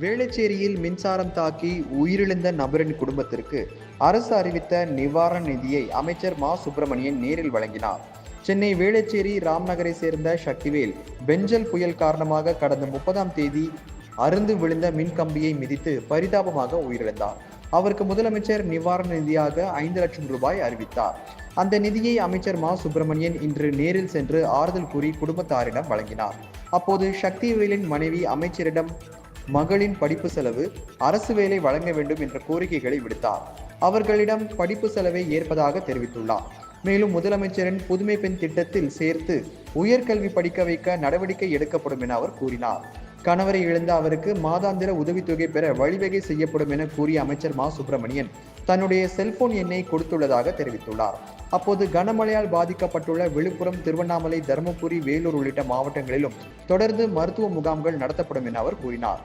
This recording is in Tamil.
வேளச்சேரியில் மின்சாரம் தாக்கி உயிரிழந்த நபரின் குடும்பத்திற்கு அரசு அறிவித்த நிவாரண நிதியை அமைச்சர் மா. சுப்பிரமணியன் நேரில் வழங்கினார். சென்னை வேளச்சேரி ராம்நகரை சேர்ந்த சக்திவேல் பெஞ்சல் புயல் காரணமாக கடந்த முப்பதாம் தேதி அருந்து விழுந்த மின் கம்பியை மிதித்து பரிதாபமாக உயிரிழந்தார். அவருக்கு முதலமைச்சர் நிவாரண நிதியாக ஐந்து லட்சம் ரூபாய் அறிவித்தார். அந்த நிதியை அமைச்சர் மா. சுப்பிரமணியன் இன்று நேரில் சென்று ஆறுதல் கூறி குடும்பத்தாரிடம் வழங்கினார். அப்போது சக்திவேலின் மனைவி அமைச்சரிடம் மகளின் படிப்பு செலவு அரசு வேலை வழங்க வேண்டும் என்ற கோரிக்கைகளை விடுத்தார். அவர்களிடம் படிப்பு செலவை ஏற்பதாக தெரிவித்துள்ளார். மேலும் முதலமைச்சரின் புதுமை பெண் திட்டத்தில் சேர்த்து உயர்கல்வி படிக்க வைக்க நடவடிக்கை எடுக்கப்படும் என அவர் கூறினார். கணவரை இழந்த அவருக்கு மாதாந்திர உதவித்தொகை பெற வழிவகை செய்யப்படும் என கூறிய அமைச்சர் மா. சுப்பிரமணியன் தன்னுடைய செல்போன் எண்ணை கொடுத்துள்ளதாக தெரிவித்துள்ளார். அப்போது கனமழையால் பாதிக்கப்பட்டுள்ள விழுப்புரம் திருவண்ணாமலை தருமபுரி வேலூர் உள்ளிட்ட மாவட்டங்களிலும் தொடர்ந்து மருத்துவ முகாம்கள் நடத்தப்படும் என அவர் கூறினார்.